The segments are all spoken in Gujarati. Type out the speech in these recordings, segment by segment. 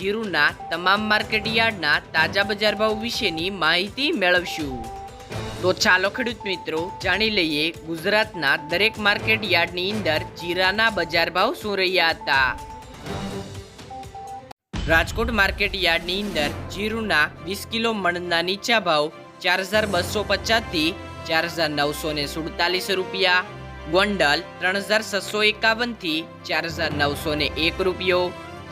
જીરુના તમામ માર્કેટ યાર્ડના તાજા બજાર ભાવ વિશેની માહિતી મેળવશું. તો ચાલો ખેડૂત મિત્રો, જાણી લઈએ ગુજરાતના દરેક માર્કેટ યાર્ડની અંદર જીરાના બજાર ભાવ શું રહ્યા હતા. રાજકોટ માર્કેટ યાર્ડની અંદર જીરુના વીસ કિલો મણના નીચા ભાવ ચાર હજાર બસો પચાસથી ચાર હજાર નવસો ને સુડતાલીસ રૂપિયા. ગોંડલ ત્રણ હજાર છસો એકાવનથી ચાર હજાર નવસો ને એક રૂપિયો.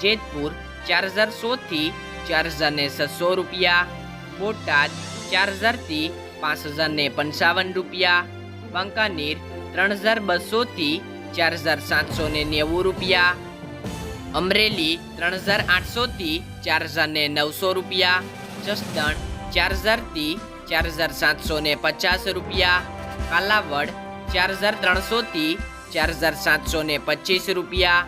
જેતપુર ચાર હજાર સોથી ચાર હજાર ને છસો રૂપિયા, બોટાદ ચાર હજારથી પાંચ હજાર ને પંચાવન રૂપિયા, વાંકાનેર ત્રણ હજાર બસોથી ચાર હજાર સાતસો ને નેવું રૂપિયા, અમરેલી ત્રણ હજાર આઠસોથી ચાર હજાર ને નવસો રૂપિયા, જસદણ ચાર હજારથી ચાર હજાર સાતસો ને પચાસ રૂપિયા, કાલાવડ ચાર હજાર ત્રણસોથી ચાર હજાર સાતસો ને પચીસ રૂપિયા,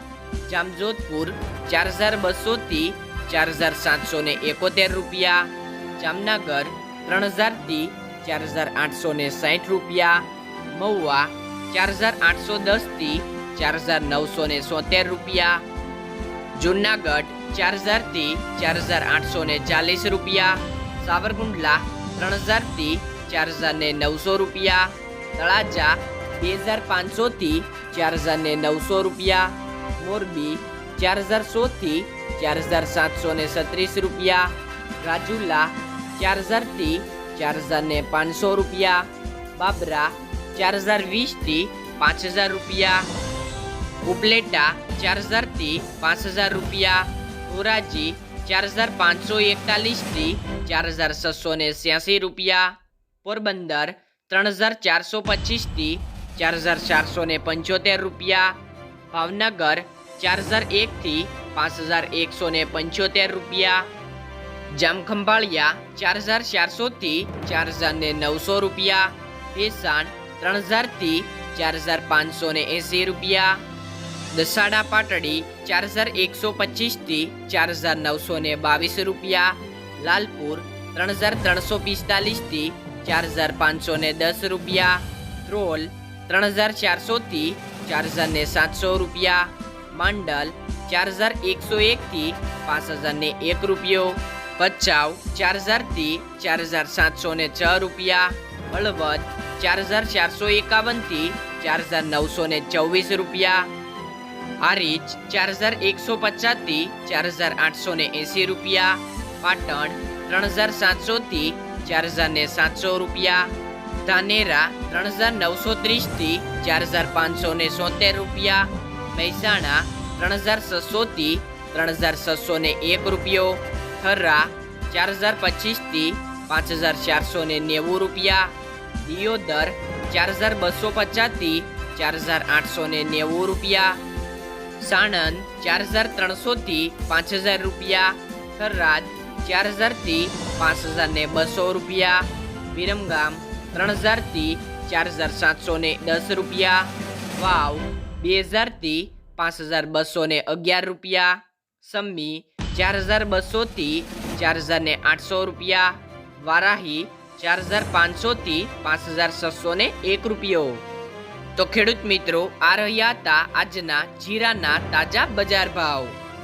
જામજોધપુર ચાર હજાર બસોથી ચાર હજાર સાતસો ને એકોતેર રૂપિયા, જામનગર ત્રણ હજારથી ચાર હજાર આઠસો ને સાઠ રૂપિયા, મહુવા ચાર હજાર આઠસો દસથી ચાર હજાર નવસો ને સોતેર રૂપિયા, જુનાગઢ ચાર હજારથી ચાર હજાર આઠસો ને ચાલીસ રૂપિયા, સાવરકુંડલા ત્રણ હજારથી ચાર હજાર ને નવસો રૂપિયા, તળાજા બે હજાર પાંચસોથી ચાર હજાર ને નવસો રૂપિયા, મોરબી ચાર હજાર સોથી ચાર હજાર સાતસો ને સત્રીસ રૂપિયા. રાજુલા ચાર હજારથી ચાર હજાર ને પાંચસો રૂપિયા. બાબરા ચાર હજાર વીસથી પાંચ હજાર રૂપિયા. ઉપલેટા ચાર હજારથી પાંચ હજાર રૂપિયા. ધોરાજી ચાર હજાર પાંચસો એકતાલીસથી ચાર હજાર છસો ને છ્યાસી રૂપિયા. પોરબંદર ત્રણ હજાર ચારસો પચીસથી ચાર હજાર ચારસો ને પંચોતેર રૂપિયા. ભાવનગર ચાર હજાર એકથી પાંચ હજાર એકસો ને પંચોતેર રૂપિયા. જામખંભાળિયા ચાર હજાર ચારસોથી ચાર હજાર ને નવસો રૂપિયા. ભેસાણ ત્રણ હજારથી ચાર હજાર પાંચસો ને એંસી રૂપિયા. દસાડા પાટડી ચાર હજાર એકસો પચીસથી ચાર હજાર નવસો ને બાવીસ રૂપિયા. લાલપુર ત્રણ હજાર ત્રણસો પિસ્તાલીસથી ચાર હજાર પાંચસો ને દસ રૂપિયા. ધ્રોલ ત્રણ હજાર ચારસોથી ચાર હજાર ને સાતસો રૂપિયા. માંડલ ચાર હજાર એકસો એકથી પાંચ હજાર ને એક રૂપિયો. ભચાઉ ચાર હજારથી ચાર હજાર સાતસો ને છ રૂપિયા. હળવદ ચાર હજાર ચારસો એકાવનથી ચાર હજાર નવસો ને ચોવીસ રૂપિયા. હારીજ ચાર હજાર એકસો પચાસથી ચાર હજાર આઠસો ને એંસી રૂપિયા. પાટણ ત્રણ હજાર સાતસોથી ચાર હજાર ને સાતસો રૂપિયા. ધાનેરા ત્રણ હજાર નવસો ત્રીસથી ચાર હજાર પાંચસો ને રૂપિયા. મહેસાણા, ત્રણ હજાર છસોથી ત્રણ હજાર છસો ને એક રૂપિયો થર્રા ચાર હજાર પચીસથી પાંચ હજાર ચારસો ને નેવું રૂપિયા, દિયોદર, ચાર હજાર બસો પચાસથી ચાર હજાર આઠસો ને નેવું રૂપિયા, સાણંદ, ચાર હજાર ત્રણસોથી પાંચ હજાર રૂપિયા, થરાદ, ચાર હજારથી પાંચ હજાર ને બસો રૂપિયા, વિરમગામ, ત્રણ હજારથી ચાર હજાર સાતસો ને દસ રૂપિયા, વાવ બે હજારથી પાંચ હજાર બસો ને અગિયાર રૂપિયા સમ્મી ચાર હજાર બસોથી ચાર હજાર ને આઠસો રૂપિયા, વારાહી ચાર હજાર પાંચસોથી પાંચ હજાર છસો ને એક રૂપિયો. તો ખેડૂત મિત્રો, આ રહ્યા હતા આજના જીરાના તાજા બજાર ભાવ.